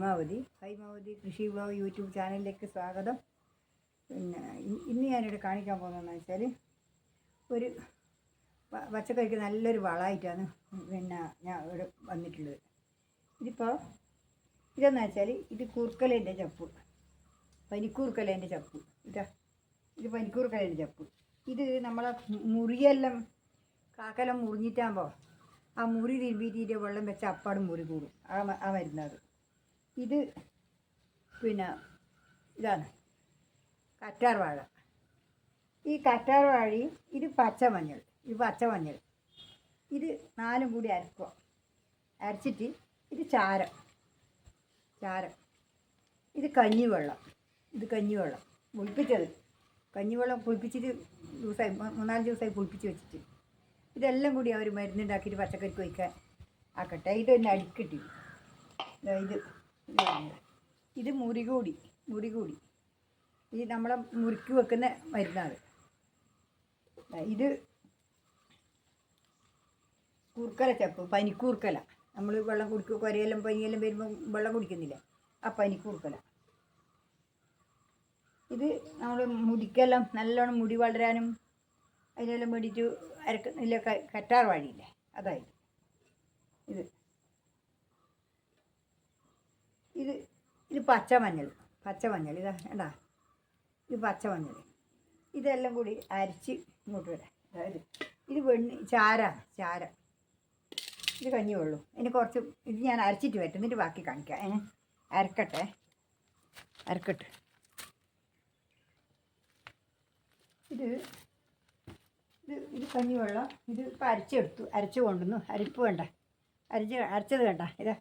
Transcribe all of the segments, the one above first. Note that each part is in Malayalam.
ഹൈമാവതി. ഹൈമാവതി കൃഷി വിഭാഗം യൂട്യൂബ് ചാനലിലേക്ക് സ്വാഗതം. പിന്നെ ഇന്ന് ഞാനിവിടെ കാണിക്കാൻ പോകുന്നതെന്ന് വെച്ചാൽ ഒരു പച്ചക്കറിക്ക് നല്ലൊരു വളമായിട്ടാണ് പിന്നെ ഞാൻ ഇവിടെ വന്നിട്ടുള്ളത്. ഇതിപ്പോൾ ഇതെന്ന് വെച്ചാൽ ഇത് കൂർക്കലേന്റെ ചപ്പ്. പനിക്കൂർക്കലേന്റെ ചപ്പ്. ഇതാ ഇത് പനിക്കൂർക്കലേന്റെ ചപ്പ്. ഇത് നമ്മളെ മുറിയെല്ലാം കാക്കെല്ലാം മുറിഞ്ഞിട്ടാകുമ്പോൾ ആ മുറി തിരുമ്പിയിട്ട് വെള്ളം വെച്ച അപ്പാടും മുറി കൂടും. ആ ആ മരുന്നത് ഇത് പിന്നെ ഇതാണ് കറ്റാർ വാഴ. ഈ കറ്റാർ വാഴയും ഇത് പച്ചമഞ്ഞൾ ഇത് പച്ചമഞ്ഞൾ ഇത് നാലും കൂടി അരക്കുക. അരച്ചിട്ട് ഇത് ചാരം ചാരം. ഇത് കഞ്ഞിവെള്ളം ഇത് കഞ്ഞിവെള്ളം. പുളിപ്പിച്ചത് കഞ്ഞിവെള്ളം പുളിപ്പിച്ചിട്ട് ദിവസമായി മൂന്നാൽ ദിവസമായി പുളിപ്പിച്ച് വെച്ചിട്ട്. ഇതെല്ലാം കൂടി അവർ മരുന്നുണ്ടാക്കിയിട്ട് പച്ചക്കറിക്ക് വയ്ക്കാൻ ആക്കട്ടെ. ഇത് അടിക്കട്ടി. ദാ ഇത്. ഇത് മുറികൂടി മുറികൂടി ഈ നമ്മളെ മുറുക്കി വെക്കുന്ന മരുന്നാണ്. ഇത് കൂർക്കല ചപ്പ് പനിക്കൂർക്കല. നമ്മൾ വെള്ളം കുടിക്കുക കുരയെല്ലാം പനിയെല്ലാം വരുമ്പോൾ വെള്ളം കുടിക്കുന്നില്ല? ആ പനിക്കൂർക്കല. ഇത് നമ്മൾ മുടിക്കെല്ലാം നല്ലോണം മുടി വളരാനും അതിനെല്ലാം വേണ്ടിയിട്ട് അരക്കുന്നില്ല കറ്റാർ വാഴിയില്ലേ? അതായത് ഇത്. ഇത് പച്ചമഞ്ഞൾ പച്ചമഞ്ഞൾ ഇതാ വേണ്ടാ ഇത് പച്ചമഞ്ഞൾ ഇതെല്ലാം കൂടി അരച്ച് ഇങ്ങോട്ട് വരാം. അതായത് ഇത്. വെണ്ണി ചാര ചാര. ഇത് കഞ്ഞി വെള്ളം. ഇനി കുറച്ച് ഇത് ഞാൻ അരച്ചിട്ട് വരട്ടെ. എന്നിട്ട് ബാക്കി കാണിക്കാം. ഏ? അരക്കട്ടെ. അരക്കട്ടെ. ഇത് ഇത് ഇത് കഞ്ഞിവെള്ളം ഇത് ഇപ്പം അരച്ചെടുത്തു അരച്ച് കൊണ്ടുവന്നു. അരിപ്പ് വേണ്ട. അരിച്ച് അരച്ചത് വേണ്ട. ഇതാ.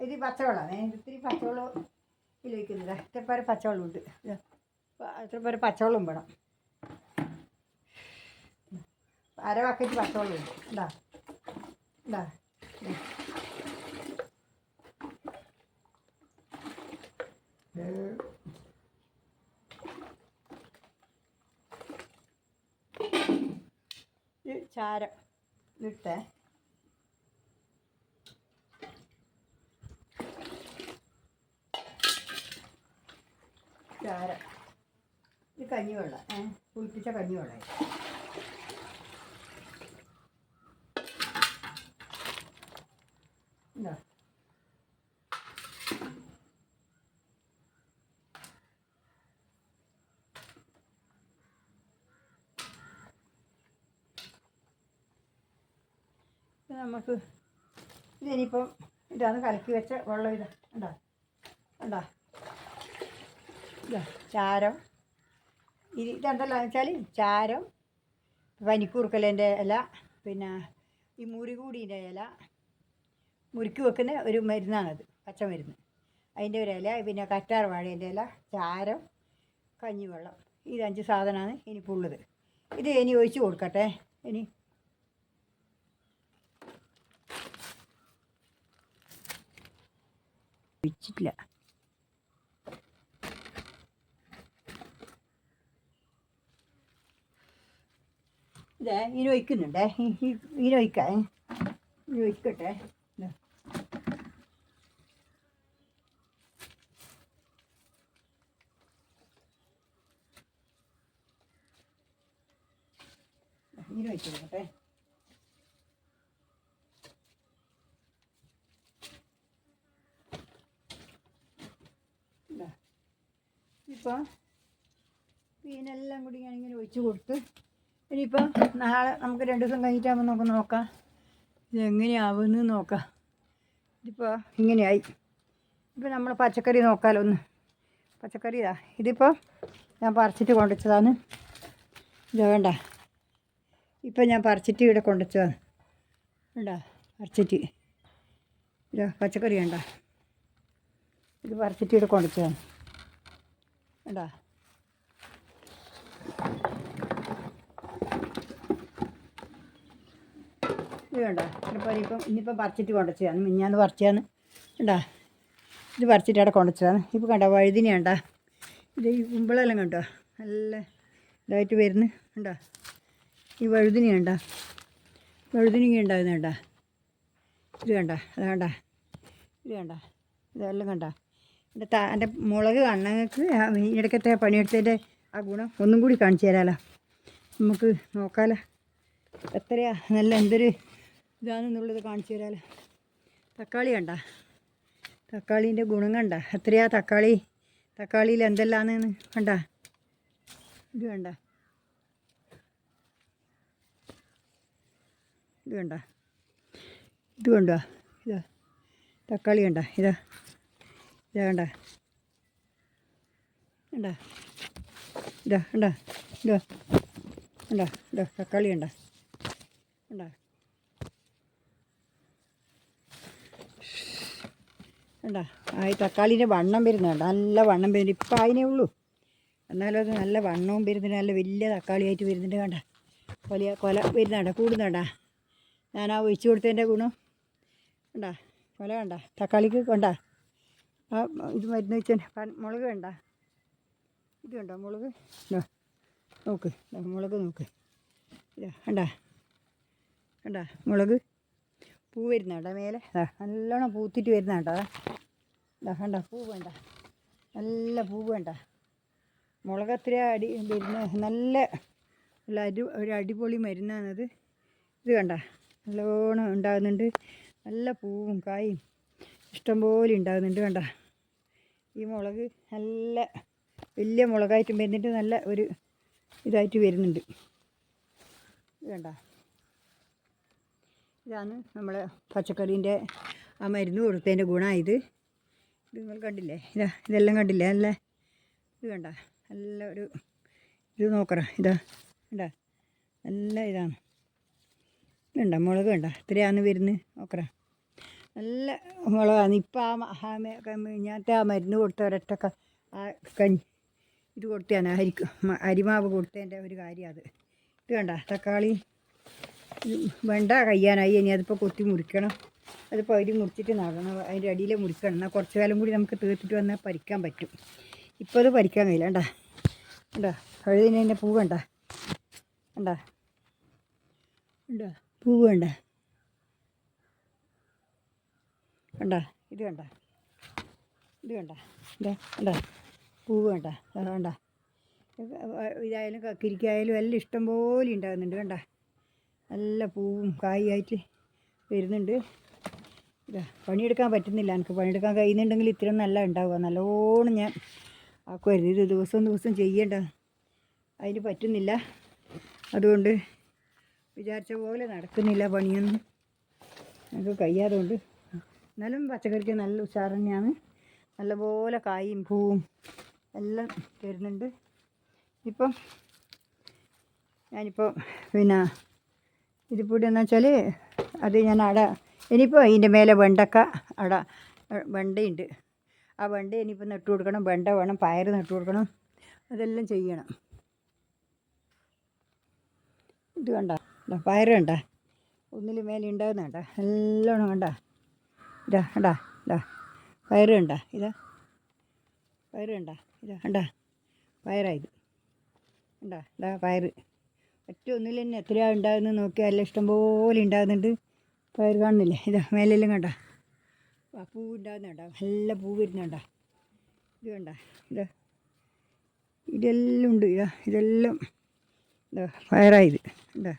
ഇത് പച്ചവെള്ളമാണ്. ഇത് ഇത്തിരി പച്ചവെള്ളം ഇതിൽ വയ്ക്കുന്നില്ല ഇത്ര പേരെ പച്ചവെള്ളം ഉണ്ട്. ഇതാ ഇത്ര പേര് പച്ചവെള്ളം വേണം. അര ബക്കറ്റ് പച്ചവെള്ളം ഉണ്ട്. ഇതാ ഇതാ ഇതാ. ഇത് ചാരം ഇട്ടേ ചാരം ഇത് കഞ്ഞിവെള്ളം. ഏ പുളിപ്പിച്ച കഞ്ഞിവെള്ളം. എന്താ നമുക്ക് ഇതിനിപ്പം ഇതാണ് കലക്കി വെച്ച വെള്ളം ഇതാ. ഉണ്ടാ ഉണ്ടാ ഇതാ ചാരം. ഇതെന്തെല്ലാം വെച്ചാൽ ചാരം പനിക്കൂർക്കലേന്റെ ഇല പിന്നെ ഈ മുറികൂടീന്റെ ഇല. മുറുക്കി വെക്കുന്ന ഒരു മരുന്നാണത് പച്ചമരുന്ന്. അതിന്റെ ഒരു ഇല പിന്നെ കറ്റാർ വാഴേന്റെ ഇല ചാരം കഞ്ഞിവെള്ളം. ഇത് അഞ്ച് സാധനമാണ് ഇനിയിപ്പോൾ ഉള്ളത് ഇത് ഇനി ഒഴിച്ച് കൊടുക്കട്ടെ. ഇനി ഒഴിച്ചിട്ടില്ല. ഇതേ ഒഴിക്കട്ടെ ഇതാ. ഇനി ഒഴിച്ചു കൊടുക്കട്ടെ ഇതാ. മീനെല്ലാം കൂടി ഞാനിങ്ങനെ ഒഴിച്ച് കൊടുത്ത് ഇനിയിപ്പം നാളെ നമുക്ക് രണ്ട് ദിവസം കഴിഞ്ഞിട്ടാകുമ്പോൾ നമുക്ക് നോക്കാം. ഇത് എങ്ങനെയാവുമെന്ന് നോക്കാം. ഇതിപ്പോൾ ഇങ്ങനെയായി. ഇപ്പം നമ്മൾ പച്ചക്കറി നോക്കാമല്ലോ ഒന്ന്. പച്ചക്കറി ഇതാ. ഇതിപ്പോൾ ഞാൻ പറിച്ചിട്ട് കൊണ്ടുവച്ചതാണ്. ഇത് വേണ്ട ഇപ്പം ഞാൻ പറിച്ചിട്ട് ഇവിടെ കൊണ്ടുവച്ചതാണ്. വേണ്ട പറിച്ചിട്ട്. ഇത് പച്ചക്കറി വേണ്ട ഇത് പറിച്ചിട്ട് ഇവിടെ കൊണ്ടുവച്ചതാണ്. വേണ്ട വേണ്ട. ഇപ്പോൾ ഇപ്പം ഇനിയിപ്പം പറിച്ചിട്ട് കൊണ്ടുവച്ചതാണ്. മിഞ്ഞാന്ന് പറിച്ചതാണ്. വേണ്ട ഇത് പറിച്ചിട്ട് അവിടെ കൊണ്ടുവച്ചതാണ്. ഇപ്പോൾ കണ്ട വഴുതിനെ വേണ്ട ഇത് ഈ കുമ്പളെല്ലാം കണ്ടോ? നല്ല ഇതായിട്ട് വരുന്നു. കണ്ടോ? ഈ വഴുതിനി കണ്ട? വഴുതിനിങ്ങ ഉണ്ടാകുന്ന കണ്ട? ഇത് കണ്ട? അത് കണ്ട? ഇത് കണ്ട? ഇതെല്ലാം കണ്ട? എന്റെ താ എന്റെ മുളക് കണ്ണങ്ങൾക്ക് ഇടയ്ക്കത്തെ പണിയെടുത്തതിന്റെ ആ ഗുണം ഒന്നും കൂടി കാണിച്ചു തരാമല്ലോ നമുക്ക് നോക്കാമല്ലോ എത്രയാ? നല്ല എന്തൊരു ഇതാണെന്നുള്ളത് കാണിച്ചു തരാമല്ലോ തക്കാളി കണ്ട. തക്കാളീന്റെ ഗുണം കണ്ട. എത്രയാ തക്കാളി? തക്കാളിയിൽ എന്തെല്ലാന്ന് കണ്ട. ഇത് കണ്ട. ഇത് കണ്ട. ഇത് കണ്ട? ഇതാ. തക്കാളി കണ്ട. ഇതാ. ഇതാ കണ്ട. കണ്ട. ഇതാ കണ്ട. ഇതാ. കണ്ട. ഇതാ തക്കാളി കണ്ട. കണ്ട. കണ്ട? ആ ഈ തക്കാളിന്റെ വണ്ണം വരുന്നുണ്ട് നല്ല വണ്ണം വരുന്നു ഇപ്പം അതിനേ ഉള്ളൂ. എന്നാലും അത് നല്ല വണ്ണവും വരുന്നുണ്ട്. നല്ല വലിയ തക്കാളിയായിട്ട് വരുന്നുണ്ട് കണ്ട? വലിയ കൊല വരുന്നുണ്ട കൂടുന്നുണ്ട ഞാൻ ആ ഒഴിച്ചു കൊടുത്തതിന്റെ ഗുണം കണ്ട? കൊല കണ്ട? തക്കാളിക്ക് കണ്ട? ആ ഇത് മരുന്ന് വെച്ച മുളക് കണ്ട? ഇത് കണ്ടോ? മുളക്? നോക്ക്. മുളക് നോക്ക്. ഇതാ കണ്ട? കണ്ട? മുളക്? പൂ വരുന്നുണ്ടോ മേലെ. ദാ നല്ലോണം പൂത്തിട്ട് വരുന്നുണ്ടോ ദാ കണ്ട പൂ വേണ്ട. നല്ല പൂ വേണ്ട. മുളക് അത്ര അടി വരുന്ന നല്ല നല്ല അരി ഒരു അടിപൊളി മരുന്നാണത്. ഇത് കണ്ട നല്ലോണം ഉണ്ടാകുന്നുണ്ട്. നല്ല പൂവും കായും ഇഷ്ടംപോലെ ഉണ്ടാകുന്നുണ്ട് കണ്ട. ഈ മുളക് നല്ല വലിയ മുളകായിട്ടും വരുന്നിട്ട് നല്ല ഒരു ഇതായിട്ട് വരുന്നുണ്ട്. ഇത് കണ്ട. ഇതാണ് നമ്മളെ പച്ചക്കറീന്റെ ആ മരുന്ന് കൊടുത്തതിന്റെ ഗുണമായത് ഇത്. നിങ്ങൾ കണ്ടില്ലേ? ഇതാ ഇതെല്ലാം കണ്ടില്ലേ? നല്ല ഇത് കണ്ട? നല്ല ഒരു ഇത് നോക്കറ ഇതാ കണ്ട? നല്ല ഇതാണ്. ഇതുണ്ട മുളക് കണ്ട? ഇത്രയാണ് വരുന്നത് നോക്കറ. നല്ല മുളകാണ്. ഇപ്പം ആ മ- ആ മരുന്ന് കൊടുത്ത ഒരൊറ്റ ആ കഞ്ഞി ഇത് കൊടുത്തതാണ്. അരി അരിമാവ് കൊടുത്തതിന്റെ ഒരു കാര്യമാണ് അത്. ഇത് കണ്ട? തക്കാളി വെണ്ട കയ്യാനായി. ഇനി അതിപ്പോൾ കൊത്തി മുറിക്കണം. അതിപ്പോൾ അരി മുറിച്ചിട്ട് നടണം. അതിന്റെ അടിയിൽ മുറിക്കണം. എന്നാൽ കുറച്ച് കാലം കൂടി നമുക്ക് തീർത്തിട്ട് വന്നാൽ പരിക്കാൻ പറ്റും. ഇപ്പോൾ അത് പരിക്കാൻ കഴിയില്ല. കണ്ടാ? കണ്ടാ? കഴുതിന്റെ പൂ കണ്ട കണ്ടാ? കണ്ടാ? പൂവ് കണ്ട കണ്ടാ? ഇത് കണ്ട? ഇത് കണ്ട? എന്താ കണ്ടാ? പൂവ് അത് കണ്ട? ഇതായാലും കക്കിരിക്കായാലും എല്ലാം ഇഷ്ടം പോലെ ഉണ്ടാകുന്നുണ്ട്. കണ്ട? നല്ല പൂവും കായായിട്ട് വരുന്നുണ്ട്. പണിയെടുക്കാൻ പറ്റുന്നില്ല. എനിക്ക് പണിയെടുക്കാൻ കഴിയുന്നുണ്ടെങ്കിൽ ഇത്രയും നല്ല ഉണ്ടാവുക. നല്ലോണം ഞാൻ ആക്കുമായിരുന്നു ഇത് ദിവസം ദിവസം ചെയ്യേണ്ട. അതിന് പറ്റുന്നില്ല. അതുകൊണ്ട് വിചാരിച്ച പോലെ നടക്കുന്നില്ല പണിയൊന്നും. നമുക്ക് കഴിയാതുകൊണ്ട് എന്നാലും പച്ചക്കറിക്ക് നല്ല ഉഷാർ തന്നെയാണ്. നല്ലപോലെ കായും പൂവും എല്ലാം തരുന്നുണ്ട് ഇപ്പം ഞാനിപ്പോൾ പിന്നെ ഇതിപ്പോൾ എന്ന് വെച്ചാൽ അത് ഞാൻ അട ഇനിയിപ്പോൾ ഇതിന്റെ മേലെ വെണ്ടക്ക അട വെണ്ടയുണ്ട്. ആ വെണ്ട ഇനിയിപ്പോൾ നട്ടു കൊടുക്കണം. വെണ്ട വേണം പയർ നട്ടു കൊടുക്കണം. അതെല്ലാം ചെയ്യണം. ഇത് കണ്ട? ദാ പയർ കണ്ട? ഒന്നിൽ മേലെ ഉണ്ടാകുന്ന കണ്ട? എല്ലാം കണ്ട? ഇതാ കണ്ട? ഇതാ പയർ കണ്ട? ഇതാ പയർ കണ്ട? ഇതാ കണ്ട? പയറായത് കണ്ട? ഇതാ പയർ. ഒറ്റ ഒന്നിൽ തന്നെ എത്രയാണ് ഉണ്ടാകുന്നത് നോക്കിയാൽ ഇഷ്ടംപോലെ ഉണ്ടാകുന്നുണ്ട് പയർ കാണുന്നില്ലേ? ഇതാ മേലെല്ലാം കണ്ട. ആ പൂ ഉണ്ടാകുന്നുണ്ട നല്ല പൂ വരുന്നുണ്ട ഇത് കണ്ട? ഇതാ. ഇതെല്ലാം ഉണ്ട്. ഇതാ ഇതെല്ലാം. ഇതാ പയറായത് ഇതാ.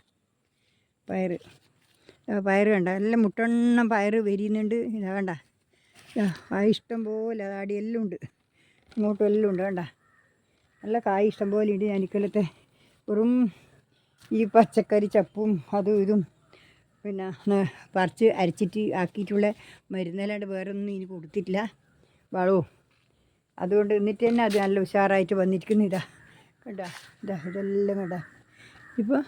പയർ പയർ കണ്ട. നല്ല മുട്ടെണ്ണം പയർ വരിയുന്നുണ്ട്. ഇതാ കണ്ട. ആ ഇഷ്ടം പോലെ അതാടി എല്ലാം ഉണ്ട്. ഇങ്ങോട്ടും എല്ലാം ഉണ്ട്. കണ്ട? നല്ല കായ് ഇഷ്ടം പോലെ ഉണ്ട്. ഞാൻ ഇക്കൊല്ലത്തെ വെറും ഈ പച്ചക്കറി ചപ്പും അതും ഇതും പിന്നെ പറിച്ച് അരച്ചിട്ട് ആക്കിയിട്ടുള്ള മരുന്നല്ലാണ്ട് വേറെ ഒന്നും ഇനി കൊടുത്തിട്ടില്ല. വളവും അതുകൊണ്ട് എന്നിട്ട് തന്നെ അത് നല്ല ഉഷാറായിട്ട് വന്നിരിക്കുന്നു. ഇതാ. കണ്ടാ? ഇതാ ഇതെല്ലാം കണ്ടാ. ഇപ്പോൾ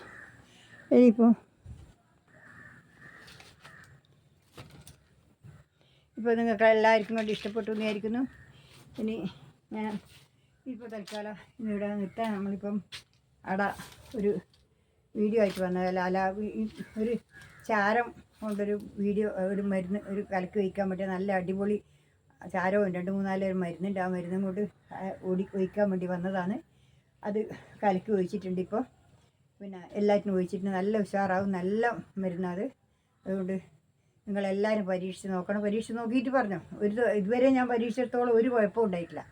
ഇനിയിപ്പോൾ ഇപ്പോൾ നിങ്ങൾക്ക് എല്ലാവർക്കും കൊണ്ട് ഇഷ്ടപ്പെട്ടു എന്ന് വിചാരിക്കുന്നു. ഇനി ഞാൻ ഇപ്പോൾ തൽക്കാലം ഇവിടെ നിർത്താൻ നമ്മളിപ്പം അട ഒരു വീഡിയോ ആയിട്ട് വന്നതല്ല അല്ല ഒരു ചാരം കൊണ്ടൊരു വീഡിയോ ഒരു മരുന്ന് ഒരു കലക്ക് വയ്ക്കാൻ പറ്റിയ നല്ല അടിപൊളി ചാരവും രണ്ട് മൂന്നാൽ ഒരു മരുന്നുണ്ട്. ആ മരുന്നും കൊണ്ട് ഓടി ഒഴിക്കാൻ വേണ്ടി വന്നതാണ്. അത് കലക്കി ഒഴിച്ചിട്ടുണ്ട് ഇപ്പോൾ പിന്നെ എല്ലാറ്റിനും ഒഴിച്ചിട്ടുണ്ട്. നല്ല ഉഷാറാവും. നല്ല മരുന്നാണ് അതുകൊണ്ട് നിങ്ങളെല്ലാവരും പരീക്ഷിച്ച് നോക്കണം. പരീക്ഷിച്ച് നോക്കിയിട്ട് പറഞ്ഞു. ഒരു ഇതുവരെ ഞാൻ പരീക്ഷിച്ചിടത്തോളം ഒരു കുഴപ്പവും ഉണ്ടായിട്ടില്ല.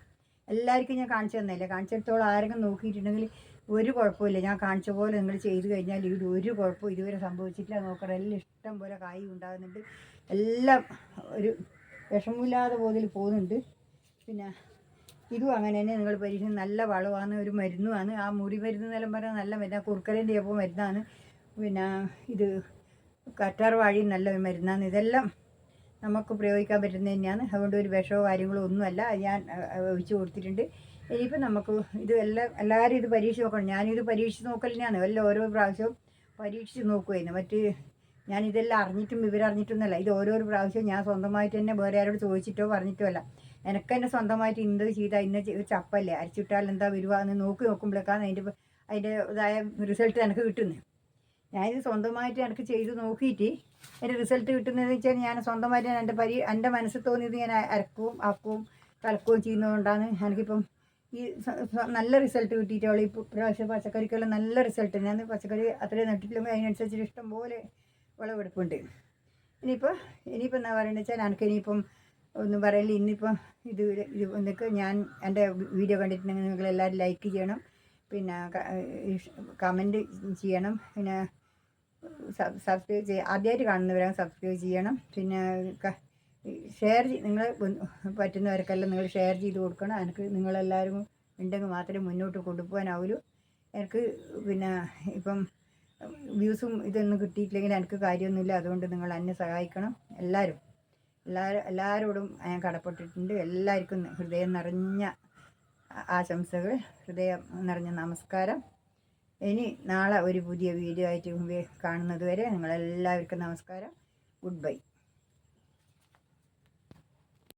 എല്ലാവർക്കും ഞാൻ കാണിച്ചു തന്നില്ല കാണിച്ചിടത്തോളം ആരെങ്കിലും നോക്കിയിട്ടുണ്ടെങ്കിൽ ഒരു കുഴപ്പമില്ല. ഞാൻ കാണിച്ച പോലെ നിങ്ങൾ ചെയ്ത് കഴിഞ്ഞാൽ ഇത് ഒരു കുഴപ്പവും ഇതുവരെ സംഭവിച്ചിട്ടില്ല. നോക്കണം എല്ലാം ഇഷ്ടം പോലെ കായ് ഉണ്ടാകുന്നുണ്ട്. എല്ലാം ഒരു വിഷമമില്ലാതെ പോതിൽ പോകുന്നുണ്ട്. പിന്നെ ഇതും അങ്ങനെ തന്നെ. നിങ്ങൾ പരീക്ഷ നല്ല വളമാണ് ഒരു മരുന്നുമാണ്. ആ മുറി മരുന്ന് എന്നെല്ലാം പറഞ്ഞാൽ നല്ല മരുന്നാണ് കുറുക്കലിന്റെ അപ്പോൾ മരുന്നാണ്. പിന്നെ ഇത് കറ്റാർ വാഴയും നല്ല മരുന്നാണ്. ഇതെല്ലാം നമുക്ക് പ്രയോഗിക്കാൻ പറ്റുന്നത് തന്നെയാണ്. അതുകൊണ്ട് ഒരു വിഷമോ കാര്യങ്ങളോ ഒന്നുമല്ല. ഞാൻ ഒഴിച്ചു കൊടുത്തിട്ടുണ്ട്. ഇനിയിപ്പോൾ നമുക്ക് ഇത് എല്ലാം എല്ലാവരും ഇത് പരീക്ഷിച്ച് നോക്കണം. ഞാനിത് പരീക്ഷിച്ച് നോക്കലിനാണ് എല്ലാം ഓരോ പ്രാവശ്യവും പരീക്ഷിച്ച് നോക്കുമായിരുന്നു മറ്റ് ഞാൻ ഇതെല്ലാം അറിഞ്ഞിട്ടും ഇവരറിഞ്ഞിട്ടൊന്നുമല്ല. ഇത് ഓരോ പ്രാവശ്യവും ഞാൻ സ്വന്തമായിട്ട് തന്നെ വേറെ ആരോട് ചോദിച്ചിട്ടോ പറഞ്ഞിട്ടോ അല്ല. എനിക്ക് തന്നെ സ്വന്തമായിട്ട് ഇന്നത് ചെയ്താൽ ഇന്ന ചപ്പല്ലേ? അരച്ചിട്ടാൽ എന്താ വരുവാന്ന് നോക്കി നോക്കുമ്പോഴേക്കാണ് അതിന്റെ അതിന്റെ ഇതായ റിസൾട്ട് എനിക്ക് കിട്ടുന്നത്. ഞാനിത് സ്വന്തമായിട്ട് എനിക്ക് ചെയ്ത് നോക്കിയിട്ട് എന്റെ റിസൾട്ട് കിട്ടുന്നതെന്ന് വെച്ചാൽ ഞാൻ സ്വന്തമായിട്ട് എന്റെ പരി എന്റെ മനസ്സ് തോന്നിയത് ഞാൻ അരക്കുകയും ആക്കുകയും കലക്കുകയും ചെയ്യുന്നതുകൊണ്ടാണ് എനിക്കിപ്പം ഈ നല്ല റിസൾട്ട് കിട്ടിയിട്ടുള്ള ഈ പ്രാവശ്യം പച്ചക്കറിക്കെല്ലാം നല്ല റിസൾട്ട് ഞാൻ പച്ചക്കറി അത്രയും നട്ടിട്ടില്ലെങ്കിൽ അതിനനുസരിച്ച് ഇഷ്ടം പോലെ വിളവെടുപ്പുണ്ട് ഇനിയിപ്പോൾ ഇനിയിപ്പോൾ എന്താ പറയുന്നത് വെച്ചാൽ എനിക്ക് ഇനിയിപ്പം ഒന്നും പറയില്ല ഇന്നിപ്പം ഇത് ഇത് എന്നൊക്കെ ഞാൻ എന്റെ വീഡിയോ കണ്ടിട്ടുണ്ടെങ്കിൽ നിങ്ങൾ എല്ലാവരും ലൈക്ക് ചെയ്യണം. പിന്നെ കമന്റ് ചെയ്യണം. പിന്നെ സബ്സ്ക്രൈബ് ചെയ്യുക ആദ്യമായിട്ട് കാണുന്നവരാണ് സബ്സ്ക്രൈബ് ചെയ്യണം. പിന്നെ ഷെയർ നിങ്ങൾ പറ്റുന്നവർക്കെല്ലാം നിങ്ങൾ ഷെയർ ചെയ്ത് കൊടുക്കണം. എനിക്ക് നിങ്ങളെല്ലാവരും ഉണ്ടെങ്കിൽ മാത്രമേ മുന്നോട്ട് കൊണ്ടുപോകാനാവുള്ളൂ എനിക്ക് പിന്നെ ഇപ്പം വ്യൂസും ഇതൊന്നും കിട്ടിയിട്ടില്ലെങ്കിൽ എനിക്ക് കാര്യമൊന്നുമില്ല. അതുകൊണ്ട് നിങ്ങൾ എന്നെ സഹായിക്കണം. എല്ലാവരും എല്ലാവരും എല്ലാവരോടും ഞാൻ കടപ്പെട്ടിട്ടുണ്ട്. എല്ലാവർക്കും ഹൃദയം നിറഞ്ഞ ആശംസകൾ ഹൃദയം നിറഞ്ഞ നമസ്കാരം. ഇനി നാളെ ഒരു പുതിയ വീഡിയോ ആയിട്ട് കാണുന്നത് വരെ നിങ്ങളെല്ലാവർക്കും നമസ്കാരം. Good bye.